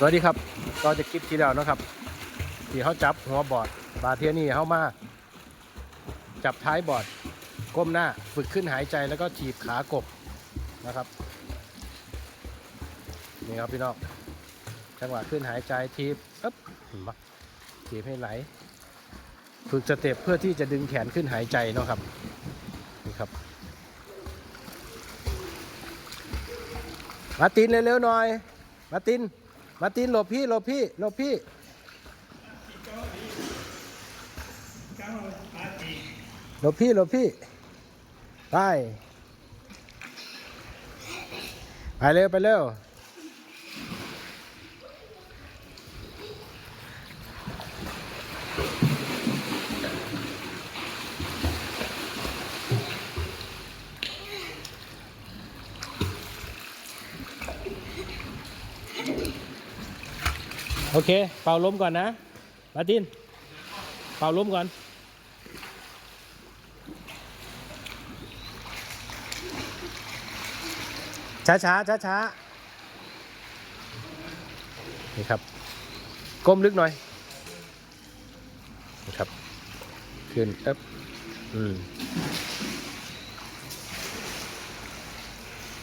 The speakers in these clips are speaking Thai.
สวัสดีครับก็จะคลิปที่แล้วนะครับที่เขาจับหัวบอร์ดบาเทียนี่เขามา จับท้ายบอร์ดก้มหน้าฝึกขึ้นหายใจแล้วก็ถีบขากบนะครับนี่ครับพี่น้องจังหวะขึ้นหายใจทีบอึ๊บเห็นปะถีบให้ไหล ฝึกสเต็ปเพื่อที่จะดึงแขนขึ้นหายใจเนาะครับนี่ครับมาตินเร็วๆหน่อย มาติน มาตินหลบพี่หลบพี่หลบพี่หลบพี่หลบพี่ไปไปเร็วไปเร็ว โอเค เป่าลมก่อนนะมาติน เป่าลมก่อน ช้าช้าช้าช้านี่ครับ ก้มลึกหน่อยนี่ครับ ขึ้นเอ๊บอืม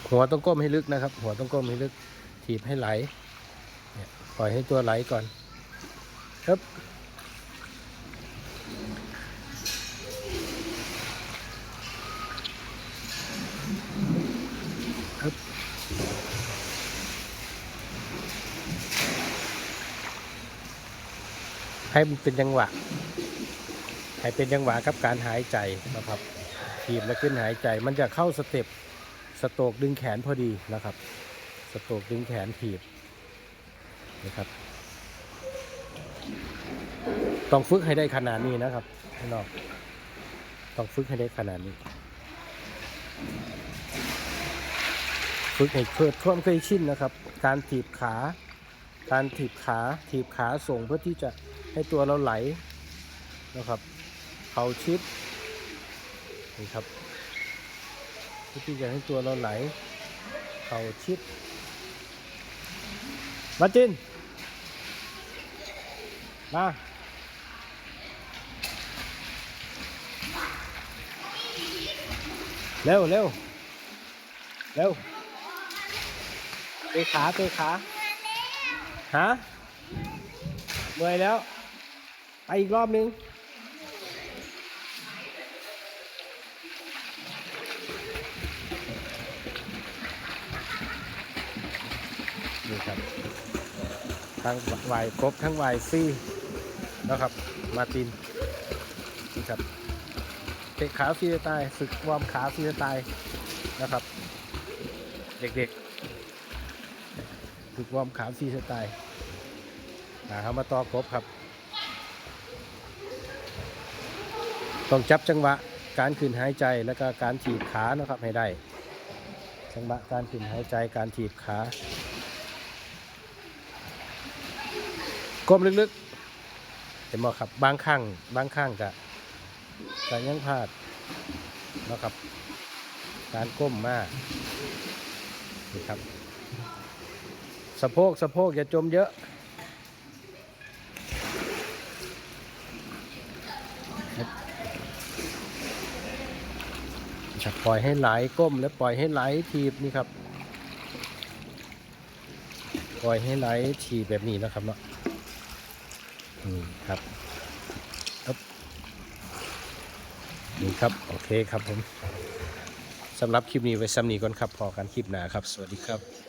หัวต้องก้มให้ลึกนะครับ หัวต้องก้มให้ลึกถีบให้ไหล ปล่อยให้ตัวไหลก่อนเอ๊บอ๊บให้มันเป็นจังหวะ ให้เป็นจังหวะกับการหายใจนะครับถีบแล้วขึ้นหายใจ มันจะเข้าสเต็ปสโตกดึงแขนพอดีนะครับ สโตกดึงแขนถีบ นะครับต้องฝึกให้ได้ขนาดนี้นะครับพี่น้องต้องฝึกให้ได้ขนาดนี้ ฝึกให้เพิ่มความเคยชินนะครับ การถีบขา การถีบขาถีบขาส่งเพื่อที่จะให้ตัวเราไหลนะครับเข่าชิดนี่ครับเพื่อที่จะให้ตัวเราไหล เข่าชิด มาจิน มา เร็วเร็วเร็วเตะขาเตะขาฮะเมื่อยแล้ว ไปอีกรอบนึงนี่ครับ ทั้งวายครบทั้งวายฟรีนะครับ มาตินนี่ครับเตะขาฟรีสไตล์ฝึกวอร์มขาฟรีสไตล์นะครับ เด็กๆฝึกวอร์มขาฟรีสไตล์มาเขามาต่อครบครับ ต้องจับจังหวะการขึ้นหายใจแล้วก็การถีบขานะครับให้ได้จังหวะการขึ้นหายใจการถีบขา ก้มลึกๆ เห็นบ่ครับ บางข้างบางข้างกะกะยังพลาดนะครับ การก้มมากนี่ครับ สะโพกสะโพกอย่าจมเยอะจะปล่อยให้ไหลก้มแล้วปล่อยให้ไหลทีบนี่ครับ ปล่อยให้ไหลทีบแบบนี้นะครับเนาะ นี่ครับอึ๊บนี่ครับ โอเคครับผมสำหรับคลิปนี้ไว้ซ้ำนี้ก่อนครับพอกันคลิปหน้าครับ สวัสดีครับ